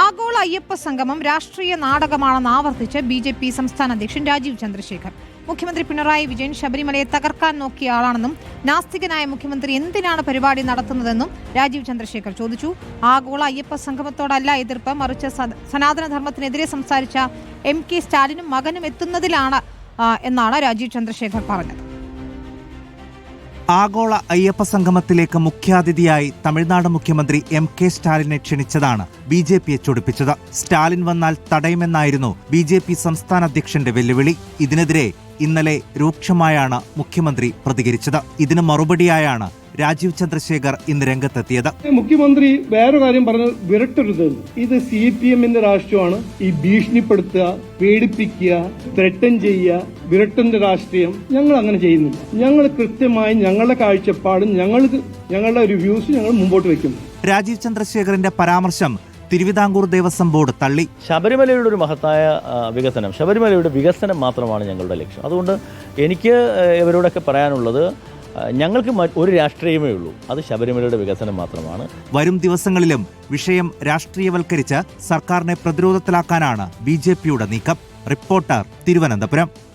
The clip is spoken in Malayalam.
ആഗോള അയ്യപ്പ സംഗമം രാഷ്ട്രീയ നാടകമാണെന്ന് ആവർത്തിച്ച് ബി ജെ പി സംസ്ഥാന അധ്യക്ഷൻ രാജീവ് ചന്ദ്രശേഖർ മുഖ്യമന്ത്രി പിണറായി വിജയൻ ശബരിമലയെ തകർക്കാൻ നോക്കിയ ആളാണെന്നും നാസ്തികനായ മുഖ്യമന്ത്രി എന്തിനാണ് പരിപാടി നടത്തുന്നതെന്നും രാജീവ് ചന്ദ്രശേഖർ ചോദിച്ചു. ആഗോള അയ്യപ്പ സംഗമത്തോടല്ല എതിർപ്പ് മറിച്ച് സനാതനധർമ്മത്തിനെതിരെ സംസാരിച്ച എം കെ സ്റ്റാലിനും മകനും എത്തുന്നതിലാണ് എന്നാണ് രാജീവ് ചന്ദ്രശേഖർ പറഞ്ഞത്. ആഗോള അയ്യപ്പ സംഗമത്തിലേക്ക് മുഖ്യാതിഥിയായി തമിഴ്നാട് മുഖ്യമന്ത്രി എം കെ സ്റ്റാലിനെ ക്ഷണിച്ചതാണ് ബി ജെ പിയെ ചൊടിപ്പിച്ചത്. സ്റ്റാലിൻ വന്നാൽ തടയുമെന്നായിരുന്നു ബി ജെ പി സംസ്ഥാന അധ്യക്ഷന്റെ വെല്ലുവിളി. ഇതിനെതിരെ ഇന്നലെ രൂക്ഷമായാണ് മുഖ്യമന്ത്രി പ്രതികരിച്ചത്. ഇതിന് മറുപടിയായാണ് രാജീവ് ചന്ദ്രശേഖർ ഇന്ന് രംഗത്തെത്തിയത്. മുഖ്യമന്ത്രി വേറെ കാര്യം പറഞ്ഞത് വിരട്ടരുത്. ഇത് സി പി എമ്മിന്റെ രാഷ്ട്രീയമാണ്. ഈ ഭീഷണിപ്പെടുത്തുക പേടിപ്പിക്കുക ത്രട്ടൻ ചെയ്യുക വിരട്ടന്റെ രാഷ്ട്രീയം ഞങ്ങൾ അങ്ങനെ ചെയ്യുന്നില്ല. ഞങ്ങൾ കൃത്യമായി ഞങ്ങളുടെ കാഴ്ചപ്പാടും ഞങ്ങൾക്ക് ഞങ്ങളുടെ ഒരു വ്യൂസ് ഞങ്ങൾ മുമ്പോട്ട് വെക്കും രാജീവ് ചന്ദ്രശേഖറിന്റെ പരാമർശം തിരുവിതാംകൂർ ദേവസ്വം ബോർഡ് തള്ളി. ശബരിമലയുടെ ഒരു മഹത്തായ വികസനം ശബരിമലയുടെ വികസനം മാത്രമാണ് ഞങ്ങളുടെ ലക്ഷ്യം. അതുകൊണ്ട് എനിക്ക് ഇവരോടൊക്കെ പറയാനുള്ളത് ഞങ്ങൾക്ക് ഒരു രാഷ്ട്രീയമേ ഉള്ളൂ. അത് ശബരിമലയുടെ വികസനം മാത്രമാണ്. വരും ദിവസങ്ങളിലും വിഷയം രാഷ്ട്രീയവൽക്കരിച്ച് സർക്കാരിനെ പ്രതിരോധത്തിലാക്കാനാണ് ബി നീക്കം. റിപ്പോർട്ടർ തിരുവനന്തപുരം.